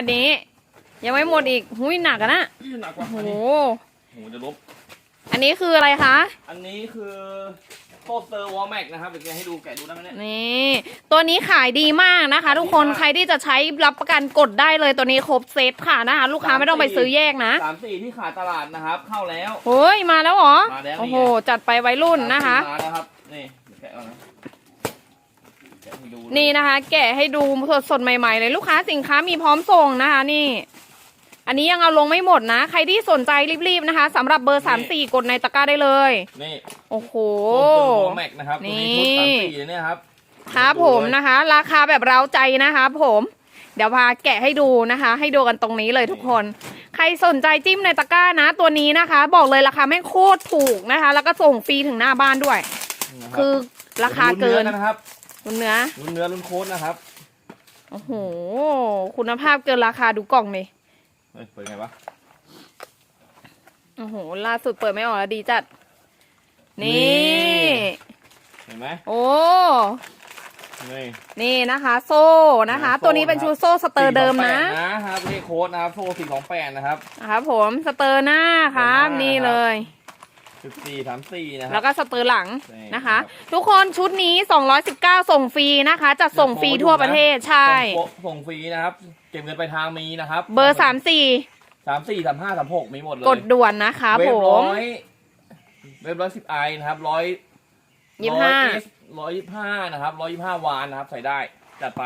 อันนี้ ยังไม่หมดอีกหุยหนักอะนะหนักกว่าโอ้อันโหนี้โหจะลบ อันนี้คืออะไรคะ อันนี้คือโคเซอร์วอลแม็กนะครับเดี๋ยวแกให้ดูแกะดูได้ไหมเนี่ย นี่ ตัวนี้ขายดีมากนะคะ ทุกคนดีมากใครที่จะใช้รับประกันกดได้เลยตัวนี้ครบเซตค่ะนะคะ ลูกค้าสามไม่ต้องไปสี่ซื้อแยกนะสามสี่ที่ขาดตลาดนะครับ เข้าแล้ว เฮ้ยมาแล้วเหรอมาแล้วนี่ไง โอ้โหจัดไปวัยรุ่นนะคะ สามสี่มาแล้วครับ นี่แกะเอานะแกะให้ดู นี่นะคะ แกะให้ดูสดสดๆใหม่ ๆ เลยลูกค้าสินค้ามีพร้อมส่งนะคะ นี่ อันนี้ยังเอาลงไม่หมดนะ ใครที่สนใจรีบๆนะคะสำหรับเบอร์สามสี่กดในตะกร้าได้เลย นี่ โอ้โหโคเซอร์วอลแม็กนะครับตัวนี้ชุดนี่สามสี่เนี่ยครับครับผมนะคะ ราคาแบบเร้าใจนะคะผมเดี๋ยวพาแกะให้ดูนะคะ ให้ดูกันตรงนี้เลยทุกคน ใครสนใจจิ้มในตะกร้านะ ตัวนี้นะคะ บอกเลยราคาแม่งโคตรถูกนะคะ แล้วก็ส่งฟรีถึงหน้าบ้านด้วยนะครับคือราคาเกินลุ้นื้อนะครับ คุณเนื้อลุ้นเนื้อลุ้นโค้ดนะครับ โอ้โห คุณภาพเกินราคาดูกล่องเลยเฮ้ยเปิดไงวะ โอ้โห ล่าสุดเปิดไม่ออกแล้วดีจัด นี่นี่เห็นไหมโอ้ นี่ นี่นะคะ โซ่นะคะ โซ่ตัวนี้เป็นชุดโซ่สเตอร์เดิมนะ428นะครับเลขโค้ดนะครับโซ่สี่ของแปดนะครับนะครับผม สเตอร์หน้าครับสเตอร์หน้านี่เลย สิบสี่สามสี่นะคแล้รัวก็สเตอร์หลังนี่นะคะครับทุกคนชุดนี้ 219 ส่งฟรีนะคะจัดส่งฟรีทั่วประเทศใช่ ส่งส่งฟรีนะครับ เก็บเงินไปลายทางมีนะครับเบอร์ 34 สามสี่สามห้าสามหกมีหมดเลยกดด่วนนะคะเว็ผบมร้อยเว็บร้อยสิบไอนะครับร้อยยี่สิบห้า ร้อยยี่สิบห้านะครับร้อยยี่สิบห้าวานนะครับ ใส่ได้จัดไป